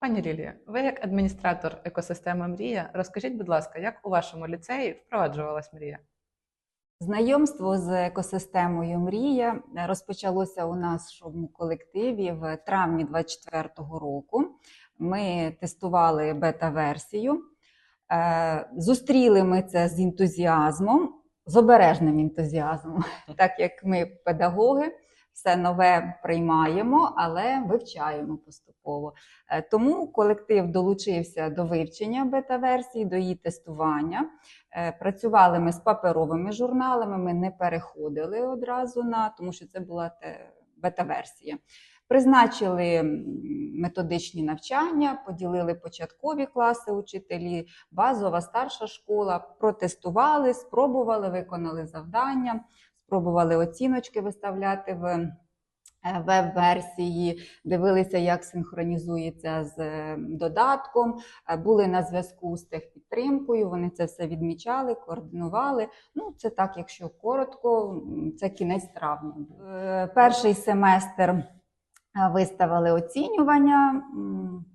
Пані Лілія, ви як адміністратор екосистеми Мрія, розкажіть, будь ласка, як у вашому ліцеї впроваджувалась мрія? Знайомство з екосистемою Мрія розпочалося у нашому колективі в травні 2024 року. Ми тестували бета-версію. Е, Зустріли ми це з ентузіазмом, з обережним ентузіазмом, так як ми педагоги. Все нове приймаємо, але вивчаємо поступово. Е, Тому колектив долучився до вивчення бета-версії, до її тестування. Е, Працювали ми з паперовими журналами, ми не переходили одразу на, тому що це була бета-версія. Призначили методичні навчання, поділили початкові класи учителі, базова старша школа, протестували, спробували, виконали завдання, спробували оціночки виставляти в е, веб-версії, дивилися, як синхронізується з е, додатком, е, були на зв'язку з техпідтримкою, вони це все відмічали, координували. Ну, це так, якщо коротко, це кінець травня. Перший семестр виставили оцінювання,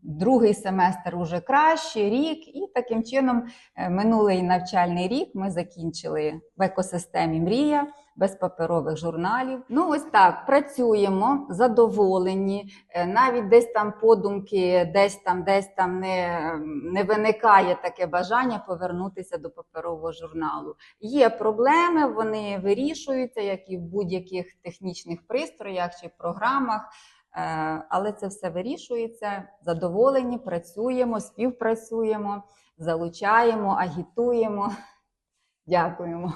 другий семестр уже краще, рік, і таким чином минулий навчальний рік ми закінчили в екосистемі Мрія без паперових журналів. Ну, ось так працюємо, задоволені. Е, Навіть десь там подумки, десь там, десь там не, не виникає таке бажання повернутися до паперового журналу. Є проблеми, вони вирішуються, як і в будь-яких технічних пристроях чи програмах. Е, Але це все вирішується. Задоволені, працюємо, співпрацюємо, залучаємо, агітуємо. Дякуємо.